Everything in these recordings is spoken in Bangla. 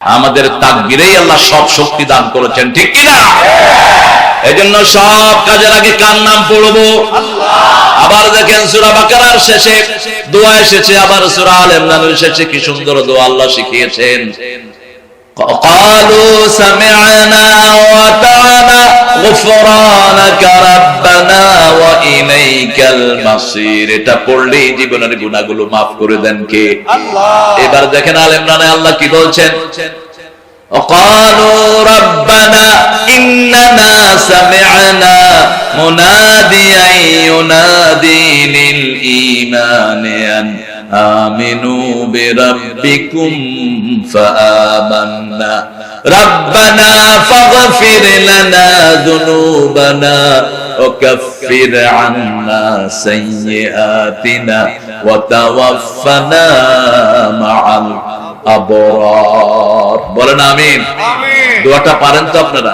আমাদের তাকবিরেই আল্লাহ সব শক্তি দান করেছেন, ঠিক কিনা? এই জন্য সব কাজের আগে কার নাম পড়ব? আবার দেখেন সুরা বাকারার শেষে দোয়া এসেছে, আবার সুরা আল শেষে কি সুন্দর দোয়া আল্লাহ শিখিয়েছেন। قالوا سمعنا وأطعنا غفرانك ربنا وإليك المصير এটা পড়লেই জীবনের গুনাহগুলো maaf করে দেন কে এবার দেখেন আল ইমরানে আল্লাহ কি বলছেন وقالوا ربنا إننا سمعنا مناديا ينادي للإيمان أن آمنوا بربكم فآمنا ربنا فاغفر لنا ذنوبنا وكفر عنا سيئاتنا وتوفنا مع الأبرار বলেন আমিন দোয়াটা পারেন তো আপনারা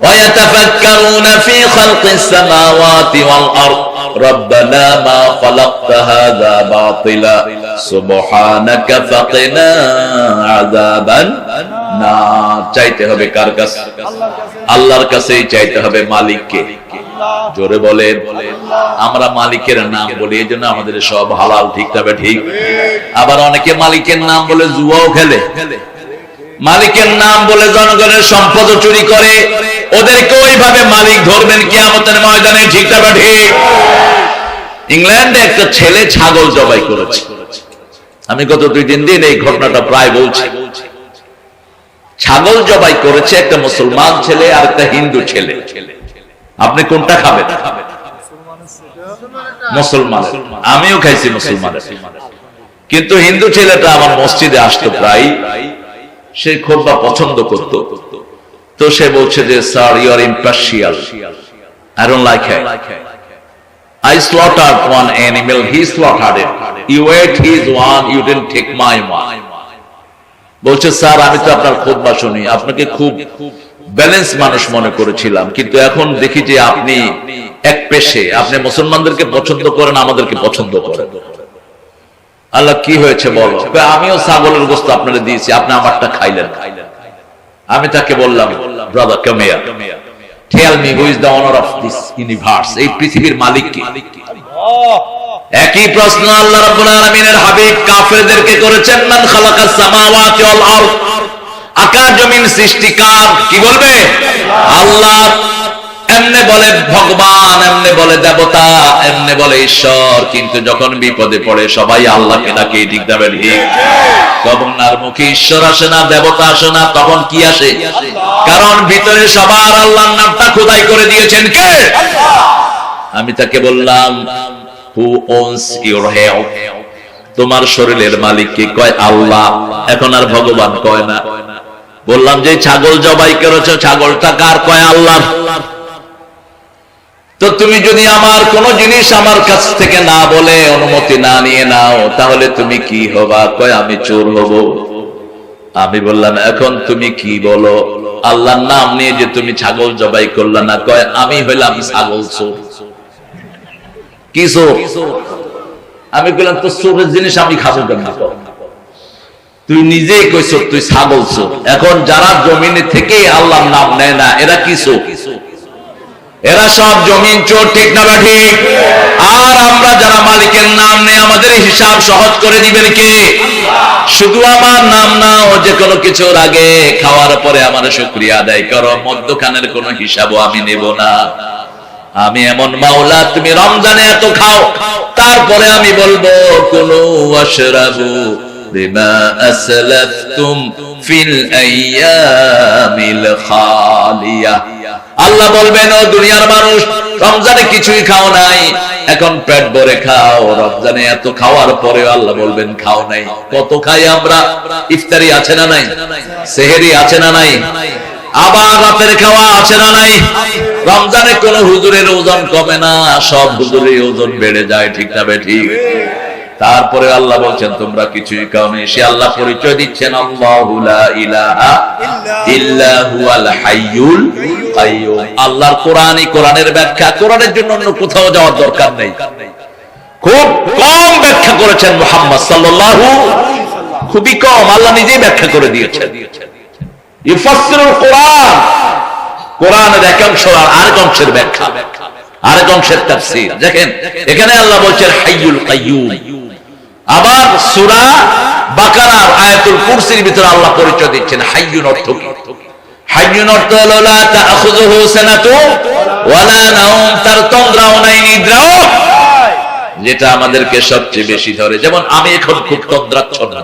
ويتفكرون في خلق السماوات والأرض ربنا ما خلقت هذا باطلا سبحانك فقنا عذابا না চাইতে হবে কার কাছে আল্লাহর কাছেই চাইতে হবে মালিককে জোরে বলেন আমরা মালিকের নাম বলি এই জন্য আমাদের সব হালাল ঠিক তবে ঠিক আবার অনেকে মালিকের নাম বলে জুয়াও খেলে মালিকের নাম বলে জনগণের সম্পদ চুরি করে, ওদেরকে ওইভাবে মালিক ধরবেন কিয়ামতের ময়দানে, ঠিক তবে ঠিক? ইংল্যান্ডে একটা ছেলে ছাগল জবাই করেছে। আমি গত দুই তিন দিন এই ঘটনাটা প্রায় বলছি। ছাগল জবাই করেছে একটা মুসলমান ছেলে আর একটা হিন্দু ছেলে। আপনি কোনটা খাবেন? মুসলমান আমিও খাইছি মুসলমানের। কিন্তু হিন্দু ছেলেটা আমার মসজিদে আসতো প্রায় সে খুব বা পছন্দ করত। তো সে বলছে যে, sir you are impartial I don't like হ্যাঁ one. বলছে, স্যার, আমি তো আপনার শুনি। আপনাকে খুব ব্যালেন্স মানুষ মনে করেছিলাম। কিন্তু এখন দেখি যে আপনি এক পেশে, আপনি মুসলমানদেরকে পছন্দ করেন, আমাদেরকে পছন্দ করেন। আল্লাহ, কি হয়েছে বলো? আমিও ছাগলের গোস্ত আপনারা দিয়েছি, আপনি আমারটা খাইলেন। আমি তাকে বললাম brother Kamiya tell me who is the owner of this universe এই পৃথিবীর মালিক কি? একই প্রশ্ন আল্লাহ রাব্বুল আলামিনের হাবিব কাফেরদেরকে করেছেন, মান খালাকাস সামাওয়াতি ওয়াল আরদ। আকাশ জমিন সৃষ্টিকার, কি বলবে? আল্লাহ এমনে বলে ভগবান, এমনে বলে দেবতা, এমনে বলে ঈশ্বর। কিন্তু যখন বিপদে পড়ে, সবাই আল্লাহকে ডাকে ঠিক ঠিক। তখন মুখে ঈশ্বর আসে না, দেবতা আসে না, তখন কি আসে? কারণ ভিতরে সবার আল্লাহর নামটা খোদাই করে দিয়েছেন কে? আমি তাকে বললাম হু ওনস ইউর হেলথ তোমার শরীরের মালিক কি কয়? আল্লাহ। এখন আর ভগবান কয় না। বললাম যে, ছাগল জবাই করেছ, ছাগলটা কার? কয় আল্লাহ তো তুমি যদি আমার কোন জিনিস আমার কাছ থেকে না বলে, অনুমতি না নিয়ে নাও, তাহলে তুমি কি হবা? কয়, আমি চোর হব। আমি বললাম, এখন তুমি কি বলো? আল্লাহর নাম নিয়ে যে তুমি ছাগল জবাই করলা না, কয়, আমি হইলাম ছাগল চোর। কি চোর? আমি বললাম তো চোরের জিনিস আমি খাব কেন তুই নিজেই কইছ, তুই ছাগল চোর। এখন যারা জমিনে থেকে আল্লাহর নাম নেয় না, এরা কি চোর? এরা সব জমিন চোর, ঠিক না ঠিক? আর আমরা যারা মালিকের নাম নেই, আমাদের হিসাব সহজ করে দিবেন কে? শুধু আমার নাম নাও যে কোনো কিছুর আগে খাওয়ার পরে আমার শুক্রিয়া আদায় করো। মদ্যখানের কোনো হিসাবও আমি নেব না। আমি এমন মাওলা, তুমি রমজানে এত খাও, তারপরে আমি বলব কোন আশরাবু বিমা আসলাফতুম ফিল আইয়ামিল খালিয়া। আল্লাহ বলবেন, ও দুনিয়ার মানুষ, রমজানে কিছুই খাও নাই। এখন পেট ভরে খাও। রমজানে এত খাওয়ার পরে আল্লাহ বলবেন, খাও নাই। কত খাই আমরা? ইফতারি আছে না নাই? সেহেরি আছে না নাই? আবার রাতের খাওয়া আছে না নাই? রমজানে কোন হুজুরের ওজন কমে না। সব হুজুরের ওজন বেড়ে যায়, ঠিক না বে ঠিক? তারপরে আল্লাহ বলছেন, তোমরা কিছুই কারণে সে আল্লাহ পরিচয় দিচ্ছেন আল্লাহর কোরআনই কোরআনের ব্যাখ্যা, কোরআনের জন্য অন্য কোথাও যাওয়ার দরকার নেই। খুব কম ব্যাখ্যা করেছেন মুহাম্মদ সাল্লাল্লাহু খুবই কম, আল্লাহ নিজেই ব্যাখ্যা করে দিয়েছেন। কোরআন, কোরআনের এক অংশ আর আরেক অংশের ব্যাখ্যা। আরেক অংশের তাফসীর। দেখেন, এখানে আল্লাহ বলছেন, হাইয়ুল কাইয়ুম। আবার সূরা বাকারার আয়াতুল কুরসির ভিতরে আল্লাহ পরিচয় দিচ্ছেন, হাইয়ুন অর্থ কি? অর্থ হলো, লা তাখুযুহু সানাতু ওয়ালা নাওম তার তন্দ্রাও নাই নিদ্রাও যেটা আমাদেরকে সবচেয়ে বেশি ধরে। যেমন আমি এখন খুব তন্দ্রাচ্ছন্ন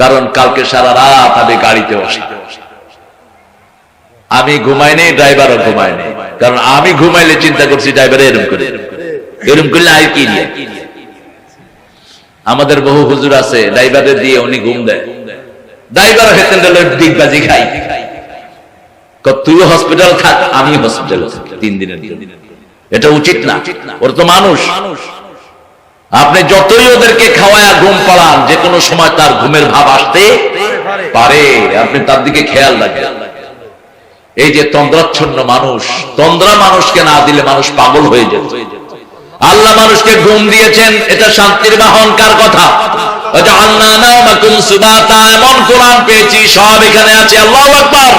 কারণ কালকে সারা রাত আমি গাড়িতে বসি। আমি ঘুমাইনি, ড্রাইভারও ঘুমায়নি। কারণ আমি ঘুমাইলে চিন্তা করছি ড্রাইভার এরম করে। এরম করলে আর কি আমাদের বহু হুজুর আছে, ড্রাইভারের দিয়ে উনি ঘুম দেয়। ড্রাইভার খাই হসপিটাল থাক আমি হসপিটাল তিন দিনের এটা উচিত না। ওর তো মানুষ। আপনি যতই ওদেরকে খাওয়ায়া ঘুম পাড়ান যে কোনো সময় তার ঘুমের ভাব আসতে পারে। আপনি তার দিকে খেয়াল রাখবেন। এই যে তন্দ্রাচ্ছন্ন মানুষ, তন্দ্রা মানুষকে না দিলে মানুষ পাগল হয়ে যেত। আল্লাহ মানুষকে ঘুম দিয়েছেন, এটা শান্তির বাহন, কার কথা? সুবাতা, এমন কোরআন পেয়েছি, সব এখানে আছে, আল্লাহ আকবার।